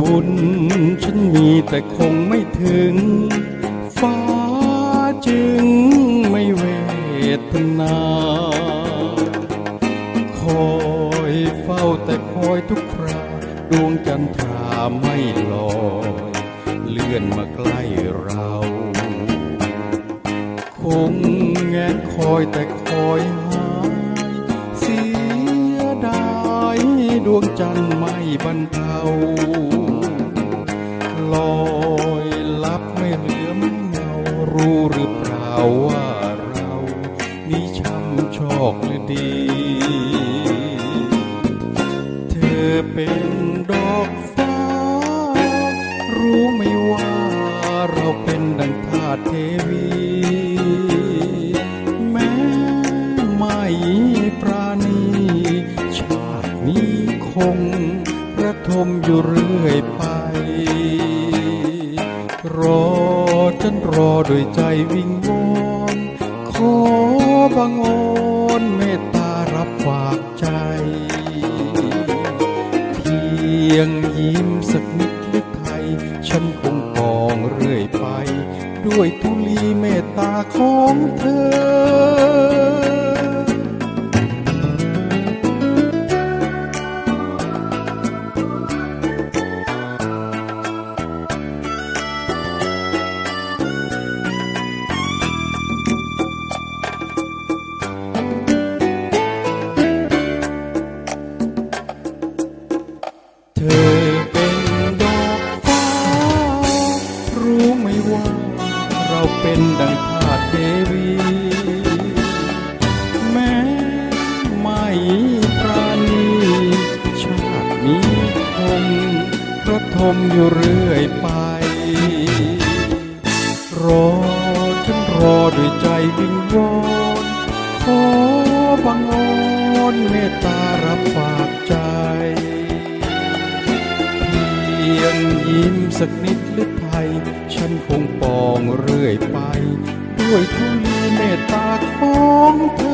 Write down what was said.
บุญฉันมีแต่คงไม่ถึง ฟ้าจึงไม่เวทนา คอยเฝ้าแต่คอยทุกคราดวงจันทราไม่ลอยเลื่อนมาใกล้เรา คงแงนคอยแต่คอย จันไม่บรรเทาลอยลับไม่เหลือไม่เงารู้หรือเปล่าว่าเรานี่ช้ำชอกหรือดี เธอเป็นดอกฟ้า รู้ไหมว่าเราเป็นดังทาสเทวี งระทมอยู่เรื่อยไป รอจนรอโดวยใจวิงวอนขอบังอ่อนเมตตารับฝากใจ เพียงยิ้มสักนิดหรือไทย ฉันคงปองเรื่อยไป ด้วยทุลีเมตตาของเธอ เธอเป็นดอกฟ้า รู้ไหมว่าเราเป็นดังทาสเทวี แม้ไม่ปราณีชาตินี้คงกระทมอยู่เรื่อยไป รอจนรอด้วยใจวิงวอน ขอบังอ่อนเมตตารับฝา สักนิดหรือไทยฉันคงปองเรื่อยไป ด้วยทุลีเมตตาของเธอ